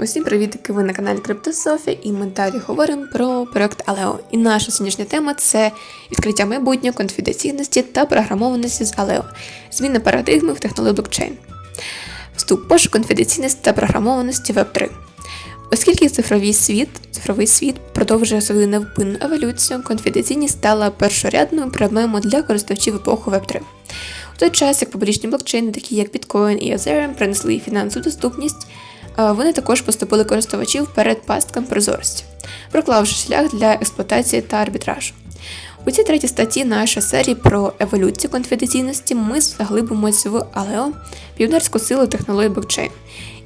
Усім привітки! Ви на каналі Криптософія, і ми далі говоримо про проект Алео. І наша сьогоднішня тема це відкриття майбутнього, конфіденційності та програмованості з Алео, зміна парадигми в технології блокчейн. Вступ пошук конфіденційності та програмованості Web3. Оскільки цифровий світ, цифровий світ продовжує свою невпинну еволюцію, конфіденційність стала першорядною проблемою для користувачів епохи Web3. У той час, як публічні блокчейни, такі як Bitcoin і Ethereum, принесли фінансову доступність, вони також поступили користувачів перед пасткам прозорості, проклавши шлях для експлуатації та арбітражу. У цій третій статті нашої серії про еволюцію конфіденційності ми заглибимось в Алео, піонерську силу технології блокчейн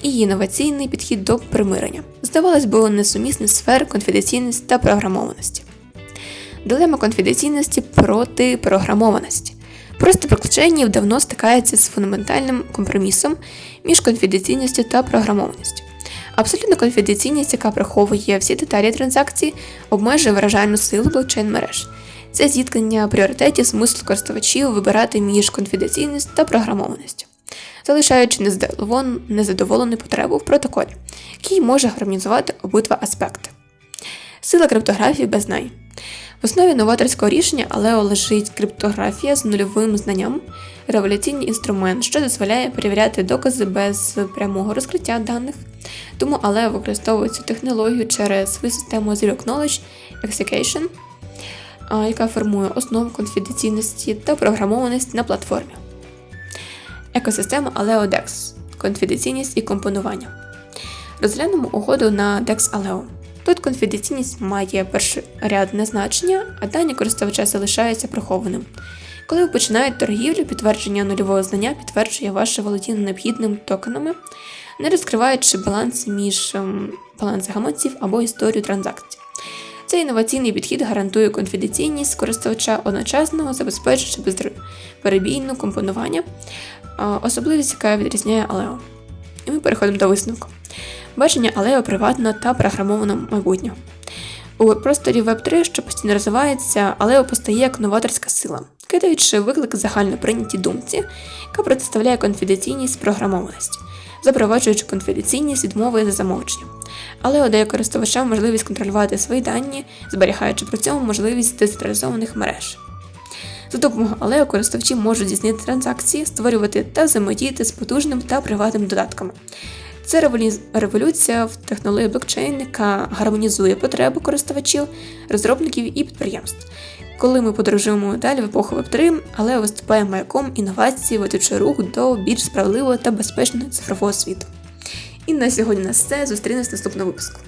і її інноваційний підхід до примирення. Здавалось, було несумісних сфер конфіденційності та програмованості. Дилема конфіденційності проти програмованості. Просто блокчейнів давно стикається з фундаментальним компромісом між конфіденційністю та програмованістю. Абсолютна конфіденційність, яка приховує всі деталі транзакції, обмежує виражальну силу блокчейн-мереж. Це зіткнення пріоритетів змусить користувачів вибирати між конфіденційністю та програмованістю, залишаючи незадоволену- потребу в протоколі, який може гармонізувати обидва аспекти. Сила криптографії без знань. В основі новаторського рішення Алео лежить криптографія з нульовим знанням, революційний інструмент, що дозволяє перевіряти докази без прямого розкриття даних. Тому Алео використовує цю технологію через свою систему Zero Knowledge Execution, яка формує основу конфіденційності та програмованості на платформі. Екосистема Aleo DEX конфіденційність і компонування. Розглянемо угоду на DEX Aleo. Тут конфіденційність має першорядне значення, а дані користувача залишаються прихованим. Коли ви починаєте торгівлю, підтвердження нульового знання підтверджує ваше володіння необхідними токенами, не розкриваючи баланс між ем, баланс гаманців або історію транзакцій. Цей інноваційний підхід гарантує конфіденційність користувача одночасно забезпечуючи безперебійне компонування, особливість, яка відрізняє Алео. І ми переходимо до висновку. Бачення Алео приватно та програмовано майбутнього. У просторі Web3, що постійно розвивається, Алео постає як новаторська сила, кидаючи виклик загально прийнятій думці, яка протиставляє конфіденційність програмованості, запроваджуючи конфіденційність відмови за замовченням. Алео дає користувачам можливість контролювати свої дані, зберігаючи при цьому можливість децентралізованих мереж. За допомогою Алео користувачі можуть здійснити транзакції, створювати та взаємодіяти з потужним та приватними додатками. Це революція в технології блокчейн, яка гармонізує потреби користувачів, розробників і підприємств. Коли ми подорожуємо далі в епоху Web3, але виступає маяком інновації, ведучи рух до більш справедливого та безпечного цифрового світу. І на сьогодні на все. Зустрінемось в наступному випуску.